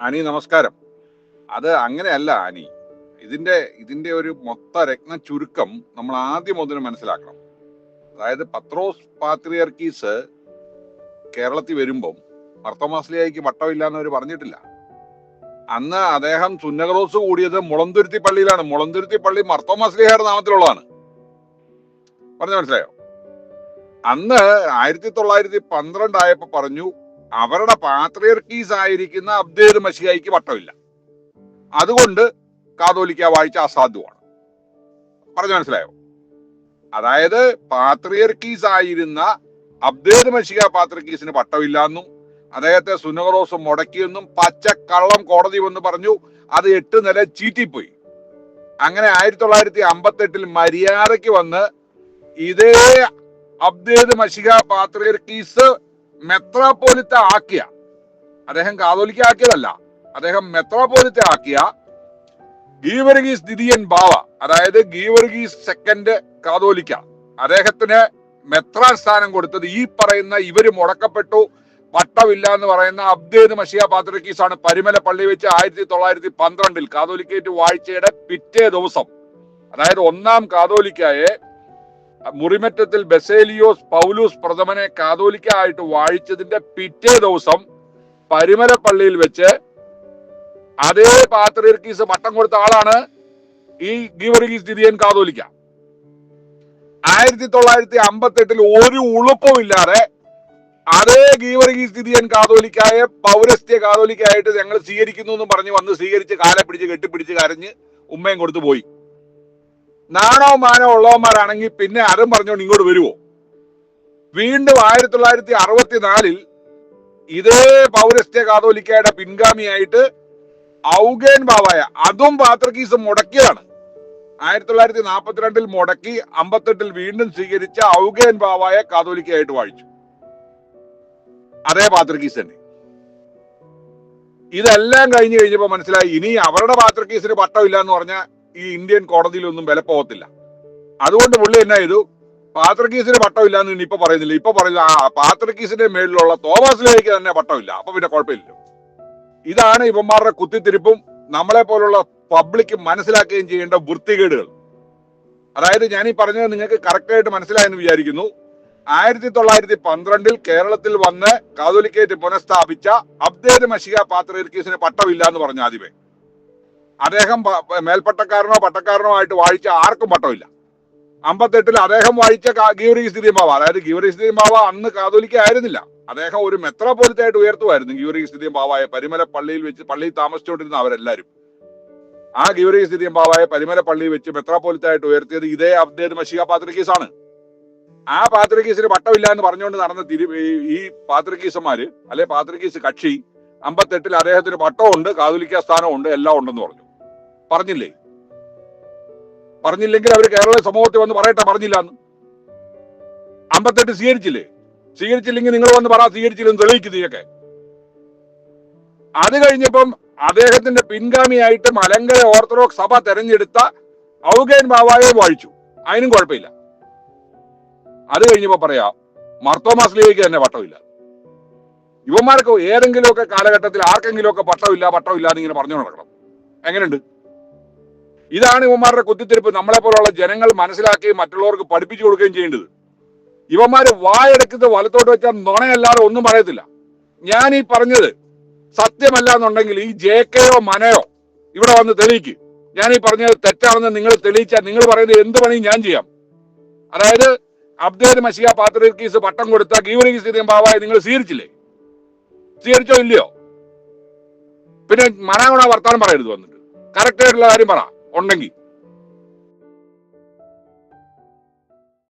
അനി നമസ്കാരം. അത് അങ്ങനെയല്ല അനി. ഇതിന്റെ ഇതിന്റെ ഒരു മൊത്ത രത്ന ചുരുക്കം നമ്മൾ ആദ്യം മുതൽ മനസ്സിലാക്കണം. അതായത് പത്രോസ് പാത്രിയർക്കീസ് കേരളത്തിൽ വരുമ്പം മർത്തോമാസ്ലിയായിക്ക് വട്ടമില്ല അവർ പറഞ്ഞിട്ടില്ല. അന്ന് അദ്ദേഹം സുന്നകറോസ് കൂടിയത് മുളന്തുരുത്തി പള്ളിയിലാണ്. മുളന്തുരുത്തി പള്ളി മർത്തോമാസ്ലിഹയുടെ നാമത്തിലുള്ളതാണ്. പറഞ്ഞു മനസ്സിലായോ? അന്ന് ആയിരത്തി തൊള്ളായിരത്തി പന്ത്രണ്ട് ആയപ്പോ പറഞ്ഞു അവരുടെ പാത്രിയർക്കീസ് ആയിരിക്കുന്ന അബ്ദേദ് മഷിയായിക്ക് വട്ടമില്ല. അതുകൊണ്ട് കാതോലിക്ക വായിച്ച അസാധുവാണ്. പറഞ്ഞു മനസ്സിലായോ? അതായത് പാത്രിയർക്കീസ് ആയിരുന്ന അബ്ദേദ് മഷിക പാത്രിക്കീസിന് പട്ടമില്ല എന്നും അദ്ദേഹത്തെ സുനകറോസ് മുടക്കിയെന്നും പച്ചക്കള്ളം കോടതി വന്ന് പറഞ്ഞു അത് എട്ട് നില ചീറ്റിപ്പോയി. അങ്ങനെ ആയിരത്തി തൊള്ളായിരത്തി അമ്പത്തി എട്ടിൽ മര്യാദയ്ക്ക് വന്ന് ഇതേ അബ്ദേദ് മഷിക പാത്രിയർക്കീസ് മെത്രാപോലിത്ത ആക്കിയ അദ്ദേഹം കാതോലിക്ക ആക്കിയതല്ല അദ്ദേഹം മെത്രാപോലിത്ത ആക്കിയ ഗീവർഗീസ് ദിദിയൻ ബാവ അതായത് ഗീവർഗീസ് സെക്കൻഡ് കാതോലിക്ക. അദ്ദേഹത്തിന് മെത്രാൻ സ്ഥാനം കൊടുത്തത് ഈ പറയുന്ന ഇവർ മുടക്കപ്പെട്ടു വട്ടമില്ല എന്ന് പറയുന്ന അബ്ദേദ് മഷിയ പാത്രക്കീസ് ആണ് പരിമല പള്ളി വെച്ച് ആയിരത്തി തൊള്ളായിരത്തി പന്ത്രണ്ടിൽ കാതോലിക്കേറ്റ് വാഴ്ചയുടെ പിറ്റേ ദിവസം. അതായത് ഒന്നാം കാതോലിക്കായെ മുറിമറ്റത്തിൽ ബസേലിയോസ് പൗലൂസ് പ്രഥമനെ കാതോലിക്ക ആയിട്ട് വാഴിച്ചതിന്റെ പിറ്റേ ദിവസം പരിമല പള്ളിയിൽ വെച്ച് അതേ പാത്രീർക്കീസ് മട്ടം കൊടുത്ത ആളാണ് ഈ ഗീവർഗീസ് ദിദിയൻ കാതോലിക്ക. ആയിരത്തി തൊള്ളായിരത്തി അമ്പത്തി എട്ടിൽ ഒരു ഉളുപ്പുമില്ലാതെ അതേ ഗീവർഗീസ് ദിദിയൻ കാതോലിക്കായ പൗരസ്ത്യ കാതോലിക്കായിട്ട് ഞങ്ങൾ സ്വീകരിക്കുന്നു എന്ന് പറഞ്ഞ് വന്ന് സ്വീകരിച്ച് കാലെ പിടിച്ച് കെട്ടിപ്പിടിച്ച് കരഞ്ഞ് ഉമ്മയും കൊടുത്തു പോയി. നാണോ മാനോ ഉള്ളവന്മാരാണെങ്കിൽ പിന്നെ അരം പറഞ്ഞുകൊണ്ട് ഇങ്ങോട്ട് വരുമോ വീണ്ടും ആയിരത്തി തൊള്ളായിരത്തി അറുപത്തിനാലിൽ ഇതേ പൗരസ്ത്യ കാതോലിക്കയുടെ പിൻഗാമിയായിട്ട് ഔഗേൻ ബാവായ അതും പാത്രക്കീസ് മുടക്കിയാണ് ആയിരത്തി തൊള്ളായിരത്തി നാൽപ്പത്തിരണ്ടിൽ മുടക്കി അമ്പത്തെട്ടിൽ വീണ്ടും സ്വീകരിച്ച ഔഗേൻ ബാവായ കാതോലിക്കയായിട്ട് വാഴിച്ചു. അതേ പാത്രക്കീസ് തന്നെ. ഇതെല്ലാം കഴിഞ്ഞു കഴിഞ്ഞപ്പോ മനസ്സിലായി ഇനി അവരുടെ പാത്രക്കീസിന് പട്ടമില്ല എന്ന് പറഞ്ഞാൽ ഈ ഇന്ത്യൻ കോടതിയിലൊന്നും വില പോകത്തില്ല. അതുകൊണ്ട് പുള്ളി എന്നാ ചെയ്തു? പാത്രക്കീസിന് പട്ടമില്ല എന്ന് ഇനി ഇപ്പൊ പറയുന്നില്ല. ഇപ്പൊ പറയുന്നത് ആ പാത്രക്കീസിന്റെ മേളിലുള്ള തോമസിലേക്ക് തന്നെ പട്ടമില്ല. അപ്പൊ പിന്നെ കുഴപ്പമില്ല ഇതാണ് ഇവന്മാരുടെ കുത്തിത്തിരിപ്പും നമ്മളെ പോലുള്ള പബ്ലിക് മനസ്സിലാക്കുകയും ചെയ്യേണ്ട വൃത്തികേടുകൾ. അതായത് ഞാൻ ഈ പറഞ്ഞത് നിങ്ങൾക്ക് കറക്റ്റ് ആയിട്ട് മനസ്സിലായെന്ന് വിചാരിക്കുന്നു. ആയിരത്തി തൊള്ളായിരത്തി പന്ത്രണ്ടിൽ കേരളത്തിൽ വന്ന് കാതോലിക്കേറ്റ് പുനഃസ്ഥാപിച്ച അബ്ദേദ് മഷിക പാത്രക്കീസിന് പട്ടമില്ല എന്ന് പറഞ്ഞു ആദ്യമേ അദ്ദേഹം മേൽപ്പട്ടക്കാരനോ പട്ടക്കാരനോ ആയിട്ട് വായിച്ച ആർക്കും പട്ടമില്ല. അമ്പത്തെട്ടിൽ അദ്ദേഹം വായിച്ച ഗീവറി സ്ഥിതിമാവ അതായത് ഗീവറി സ്ഥിതിമാവ അന്ന് കാതോലിക്ക ആയിരുന്നില്ല. അദ്ദേഹം ഒരു മെത്രാപോലിത്തായിട്ട് ഉയർത്തുമായിരുന്നു ഗീവറി സ്ഥിതിമാവായ പരിമല പള്ളിയിൽ വെച്ച് പള്ളിയിൽ താമസിച്ചുകൊണ്ടിരുന്ന അവരെല്ലാവരും ആ ഗീവറി സ്ഥിതിമാവായ പരിമല പള്ളിയിൽ വെച്ച് മെത്രാപോലിത്തായിട്ട് ഉയർത്തിയത് ഇതേ അബ്ദേദ് മഷിക പാത്രക്കീസ് ആണ് ആ പാത്രക്കീസിന് പട്ടമില്ല എന്ന് പറഞ്ഞുകൊണ്ട് നടന്ന തിരു ഈ- പാത്രിക്കീസന്മാര് അല്ലെ പാത്രക്കീസ് കക്ഷി അമ്പത്തെട്ടിൽ അദ്ദേഹത്തിന് പട്ടമുണ്ട് കാതോലിക്ക സ്ഥാനമുണ്ട് എല്ലാം ഉണ്ടെന്ന് പറഞ്ഞു. പറഞ്ഞില്ലേ? പറഞ്ഞില്ലെങ്കിൽ അവർ കേരള സമൂഹത്തിൽ വന്ന് പറയട്ടെ പറഞ്ഞില്ല എന്ന് അമ്പത്തെട്ട് സ്വീകരിച്ചില്ലേ? സ്വീകരിച്ചില്ലെങ്കിൽ നിങ്ങൾ വന്ന് പറ സ്വീകരിച്ചില്ലെന്ന് തെളിയിക്കും നീയൊക്കെ. അത് കഴിഞ്ഞപ്പം അദ്ദേഹത്തിന്റെ പിൻഗാമിയായിട്ട് മലങ്കര ഓർത്തഡോക്സ് സഭ തെരഞ്ഞെടുത്ത ഔഗേൻ ബാവായെ വാഴിച്ചു. അതിനും കുഴപ്പമില്ല. അത് കഴിഞ്ഞപ്പോ പറയാ മർത്തോമാസ്ലിയേക്ക് തന്നെ പട്ടമില്ല. യുവന്മാർക്ക് ഏതെങ്കിലുമൊക്കെ കാലഘട്ടത്തിൽ ആർക്കെങ്കിലുമൊക്കെ പട്ടമില്ല പട്ടമില്ല എന്നിങ്ങനെ പറഞ്ഞു നടക്കണം എങ്ങനെയുണ്ട്? ഇതാണ് ഇവന്മാരുടെ കുത്തിത്തിരിപ്പ്. നമ്മളെ പോലുള്ള ജനങ്ങൾ മനസ്സിലാക്കുകയും മറ്റുള്ളവർക്ക് പഠിപ്പിച്ചു കൊടുക്കുകയും ചെയ്യേണ്ടത്. ഇവന്മാര് വായെടുക്കുന്നത് വലത്തോട്ട് വെച്ചാൽ നുണയല്ലാതെ ഒന്നും പറയത്തില്ല. ഞാൻ ഈ പറഞ്ഞത് സത്യമല്ല എന്നുണ്ടെങ്കിൽ ഈ ജെ കെയോ മനയോ ഇവിടെ വന്ന് തെളിയിക്ക്. ഞാൻ ഈ പറഞ്ഞത് തെറ്റാണെന്ന് നിങ്ങൾ തെളിയിച്ചാൽ നിങ്ങൾ പറയുന്നത് എന്ത് പണിയും ഞാൻ ചെയ്യാം. അതായത് അബ്ദേദ് മഷിയ പാത്രീസ് പട്ടം കൊടുത്ത ഗീവറിംഗ് സ്ഥിതി ഭാവമായി നിങ്ങൾ സ്വീകരിച്ചില്ലേ? സ്വീകരിച്ചോ ഇല്ലയോ? പിന്നെ മനാഗുണ വർത്താനം പറയരുത് വന്നിട്ട്. കറക്റ്റ് ആയിട്ടുള്ള കാര്യം പറ. பொன்னங்கி